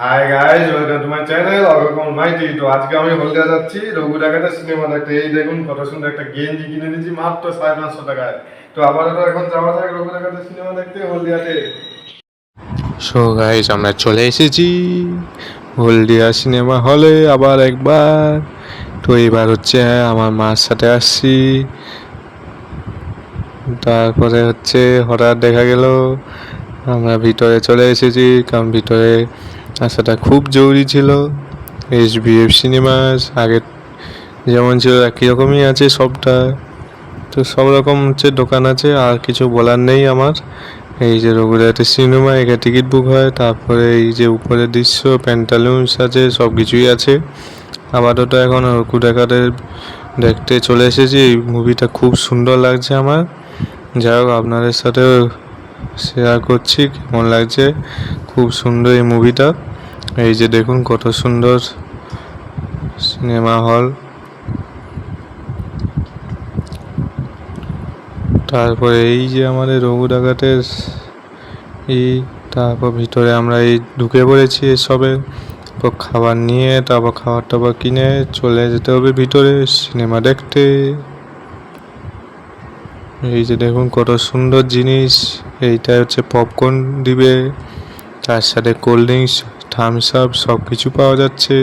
Hi guys welcome to my channel অগকম মাইটি তো আজকে আমি হলদিয়া যাচ্ছি রঘু ডাকাতের সিনেমা দেখতে। এই দেখুন, কত সুন্দর একটা গেঞ্জি কিনে দিয়েছি, মাত্র সাড়ে পাঁচশো টাকায়। তো আপাতত এখন যাওয়া যাক রঘু ডাকাতের সিনেমা দেখতে, হলদিয়াতে। সো গাইস আমরা চলে এসেছি হলদিয়া সিনেমা হলে আবার একবার। তো এবার হচ্ছে আমার মার সাথে আসছি। তারপরে হচ্ছে হঠাৎ দেখা গেল, আমরা ভিতরে চলে এসেছি, কারণ ভিতরে আসাটা খুব জরুরি ছিল। এইচ বি এফ সিনেমাস আগে যেমন ছিল, একই রকমই আছে সবটা। তো সব রকম হচ্ছে দোকান আছে, আর কিছু বলার নেই আমার। এই যে রঘুরাতে সিনেমা এখানে টিকিট বুক হয়, তারপরে এই যে উপরের দৃশ্য প্যান্টালুন্স আছে সব কিছুই আছে। আপাতত এখন রঘুরাকারের দেখতে চলে এসেছি। এই মুভিটা খুব সুন্দর লাগছে আমার। যাই হোক, আপনাদের সাথেও শেয়ার করছি, কেমন লাগছে? খুব সুন্দর এই মুভিটা এই যে দেখুন কত সুন্দর সিনেমা হল তারপরে এই যে আমাদের রঘু ডাকাতের এই তারপর ভিতরে আমরা এই ঢুকে পড়েছি এসবে। তারপর খাবার নিয়ে, তারপর খাবার টাবার কিনে চলে যেতে হবে ভিতরে সিনেমা দেখতে। এই যে দেখুন কত সুন্দর জিনিস এইটা হচ্ছে পপকর্ন দিবে। তার সাথে কোল্ড ড্রিঙ্কস থামস আপ সব কিছু পাওয়া যাচ্ছে।